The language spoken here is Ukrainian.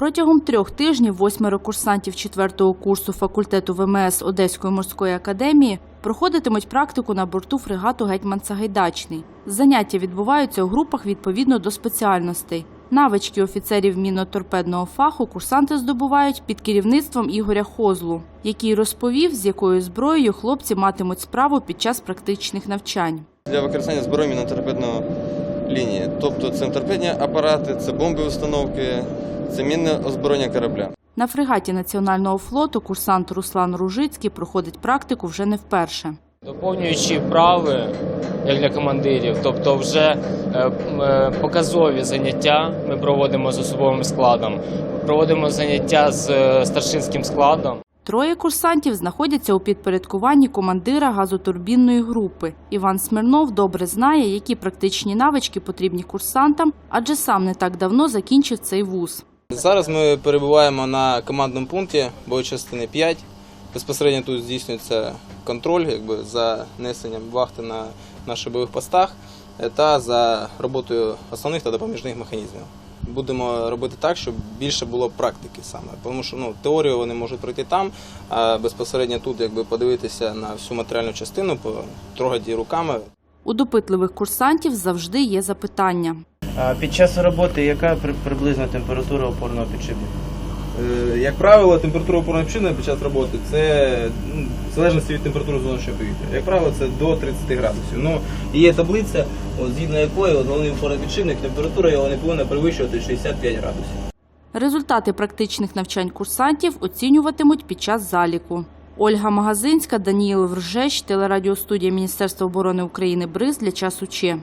Протягом трьох тижнів восьмеро курсантів четвертого курсу факультету ВМС Одеської морської академії проходитимуть практику на борту фрегату Гетьман Сагайдачний. Заняття відбуваються у групах відповідно до спеціальностей. Навички офіцерів міноторпедного фаху курсанти здобувають під керівництвом Ігоря Хозлу, який розповів, з якою зброєю хлопці матимуть справу під час практичних навчань. для використання зброї міноторпедної лінії. Тобто це торпедні апарати, це бомбові установки, це мінне озброєння корабля. На фрегаті Національного флоту курсант Руслан Ружицький проходить практику вже не вперше. Доповнюючи вправи, як для командирів, тобто вже е, е, показові заняття ми проводимо з особовим складом, проводимо заняття з е, старшинським складом. Троє курсантів знаходяться у підпорядкуванні командира газотурбінної групи. Іван Смирнов добре знає, які практичні навички потрібні курсантам, адже сам не так давно закінчив цей вуз. Зараз ми перебуваємо на командному пункті бойчастини 5. Безпосередньо тут здійснюється контроль якби, за несенням вахти на наших бойових постах е, та за роботою основних та допоміжних механізмів. Будемо робити так, щоб більше було практики саме. Тому що ну, теорію вони можуть пройти там, а безпосередньо тут якби, подивитися на всю матеріальну частину, потрогати її руками. У допитливих курсантів завжди є запитання. А під час роботи яка приблизна температура опорного підшипника? Е, Як правило, температура опорної причини під час роботи це ну, в залежності від температури зовнішнього повітря. Як правило, це до 30 градусів. Ну, є таблиця, згідно якої от, головний опорний підшипник, температура його не повинна перевищувати 65 градусів. Результати практичних навчань курсантів оцінюватимуть під час заліку. Ольга Магазинська, Даніїл Вржеч, телерадіостудія Міністерства оборони України Бриз для часу Че.